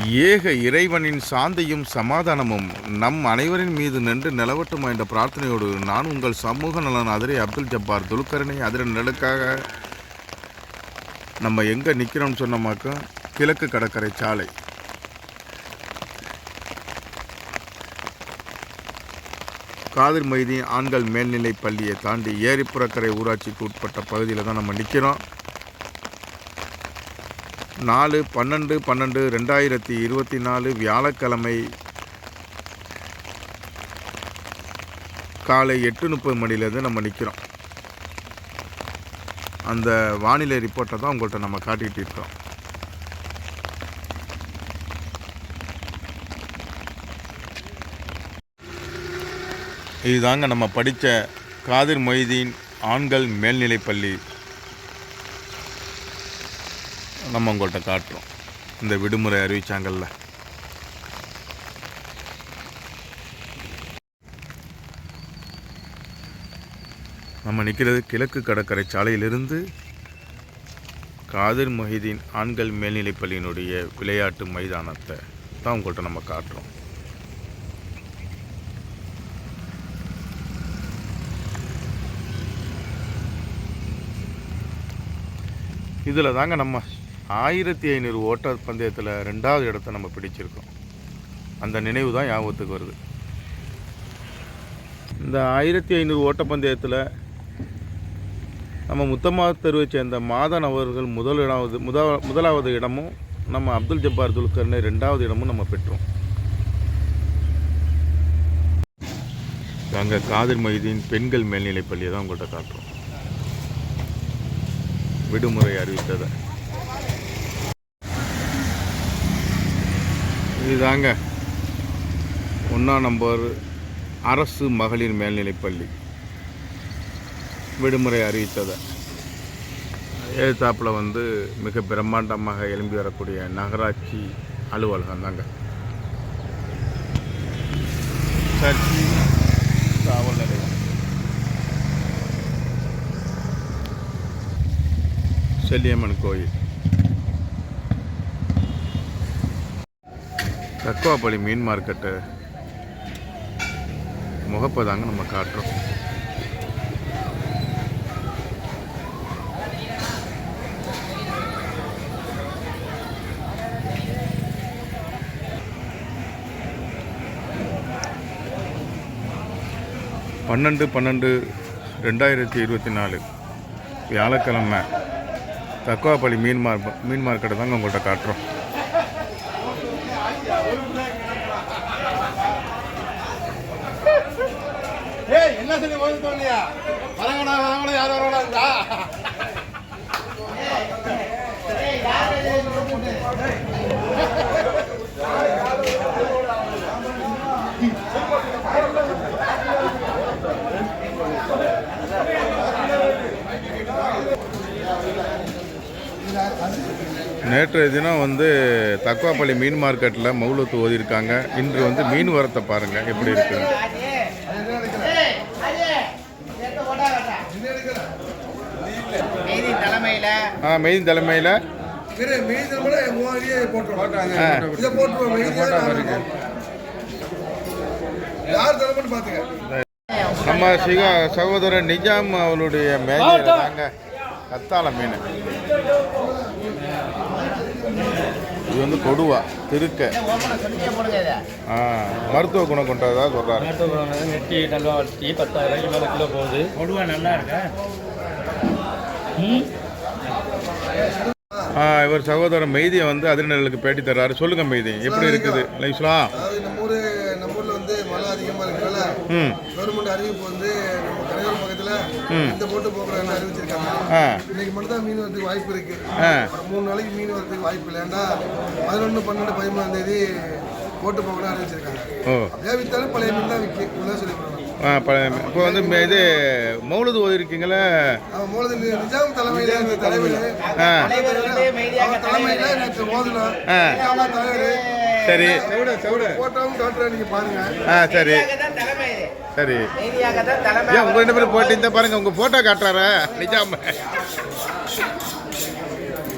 ஏக இறைவனின் சாந்தியும் சமாதானமும் நம் அனைவரின் மீது நின்று நிலவட்டுமா என்ற பிரார்த்தனையோடு நான் உங்கள் சமூக நலன் அதிரை அப்துல் ஜப்பார் துலுக்கரணை அதிர நிலக்காக நம்ம எங்கே நிற்கிறோம்னு சொன்னோமாக்கா? கிழக்கு கடற்கரை சாலை. காதிர் மைதி ஆண்கள் மேல்நிலைப் பள்ளியை தாண்டி ஏரிப்புறக்கரை ஊராட்சிக்கு உட்பட்ட பகுதியில் தான் நம்ம நிற்கிறோம் நாலு பன்னெண்டு பன்னெண்டு ரெண்டாயிரத்தி இருபத்தி நாலு வியாழக்கிழமை காலை எட்டு முப்பது மணிலேருந்து நம்ம நிற்கிறோம் அந்த வானிலை ரிப்போர்ட்டை தான் உங்கள்கிட்ட நம்ம காட்டிகிட்டு இருக்கோம். இதுதாங்க நம்ம படித்த காதிர் மொய்தீன் ஆண்கள் மேல்நிலைப்பள்ளி நம்ம உங்கள்கிட்ட காட்டுறோம். இந்த விடுமுறை அறிவித்தாங்கல்ல நம்ம நிற்கிறது கிழக்கு கடற்கரை சாலையிலிருந்து காதிர் மொஹிதீன் ஆண்கள் மேல்நிலைப் பள்ளியினுடைய விளையாட்டு மைதானத்தை தான் உங்கள்கிட்ட நம்ம காட்டுறோம். இதில் தாங்க நம்ம ஆயிரத்தி ஐநூறு ஓட்ட பந்தயத்தில் ரெண்டாவது இடத்த நம்ம பிடிச்சிருக்கோம். அந்த நினைவு தான் ஞாபகத்துக்கு வருது. இந்த ஆயிரத்தி ஐநூறு ஓட்டப்பந்தயத்தில் நம்ம முத்தமா தெருவை சேர்ந்த மாதன் அவர்கள் முதலாவது முத முதலாவது இடமும் நம்ம அப்துல் ஜப்பார் துல்கர்னு ரெண்டாவது இடமும் நம்ம பெற்றோம். அங்கே காதிர் மைதீன் பெண்கள் மேல்நிலைப்பள்ளியை தான் உங்கள்கிட்ட காட்டுறோம். விடுமுறை அறிவித்ததை. இதுதாங்க ஒன்றாம் நம்பர் அரசு மகளிர் மேல்நிலைப்பள்ளி விடுமுறை அறிவித்ததை. எழுத்தாப்பில் வந்து மிக பிரம்மாண்டமாக எழும்பி வரக்கூடிய நகராட்சி அலுவலகம் தாங்க சர்ச்சி காவல் நிலையம். செல்லியம்மன் கோயில். தக்குவாப்பள்ளி மீன் மார்க்கெட்டு. முகப்பை தாங்க நம்ம காட்டுறோம். பன்னெண்டு பன்னெண்டு ரெண்டாயிரத்தி இருபத்தி நாலு வியாழக்கிழமை. தக்குவாப்பள்ளி மீன் மார் மீன் மார்க்கெட்டை தாங்க உங்கள்கிட்ட காட்டுறோம். என்ன சொல்லி ஓடி தோல்லையா வரங்கடா வரங்கடா யார் வரங்கடா நேற்றைய தினம் வந்து தக்குவாப்பள்ளி மீன் மார்க்கெட்டில் மௌலத்து ஓதியிருக்காங்க. இன்று வந்து மீன் வரத்தை பாருங்கள் எப்படி இருக்குது நீதி தலைமையில ஆ மெயின் தலைமையில் இரு மீதி கூட மூவாரியே போட்டுருவாங்க ஆ. இதை போட்டுருவோம் மீதி யார் தலைமைன்னு பாத்துங்க நம்ம சிகா சகோதரர் நிஜாம் அவளுடைய மேஜர் தாங்க கத்தாழ மீன். இது வந்து கொடுவா திருக்க. ஆ மருத்துவ குணம் கொண்டதா சொல்கிறாரு நாட்டு நெட்டி நல்லா வளர்த்தி பத்தாயிரம் மேலே கிலோ போகுது. கொடுவா நல்லா இருக்கா? இவர் சகோதரர் மெய்தியை வந்து அதிர்நெல்லுக்கு பேட்டி தர்றாரு. சொல்லுங்க மெய்தி எப்படி இருக்குது? அதாவது நம்ம ஊரு நம்ம ஊர்ல வந்து மழை அதிகமா இருக்கனால ம். கவர்மெண்ட் அறிவிப்பு வந்து நம்ம கரையோர பக்கத்துல இந்த போட்டு போக்குறாங்க அறிவிச்சிருக்காங்க. இன்னைக்கு மட்டும் தான் மீன் வரதுக்கு வாய்ப்பு இருக்கு. மூணு நாளைக்கு மீன் வரதுக்கு வாய்ப்பு இல்லை. ஏன்டா பதினொன்று பன்னெண்டு பதிமூணாம் தேதி போட்டு போகணும் அறிவிச்சிருக்காங்க. ஓ. அப்படியே வித்தாலும் பழைய மீன் தான் விற்கும். இவ்வளோ இப்போ வந்து இது மௌலது ஓதிருக்கீங்களே? அவன் மூலது நிஜாம் தலைமையில தலைமையில. சரி. ஆ சரி. சரி. ஏன் உங்க ரெண்டு பேரும் போட்டு இந்த பாருங்க உங்க போட்டோ காட்டுறாரா? நிஜாம.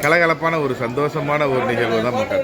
கலகலப்பான ஒரு சந்தோஷமான ஒரு நிகழ்வு தான் மக்கள்.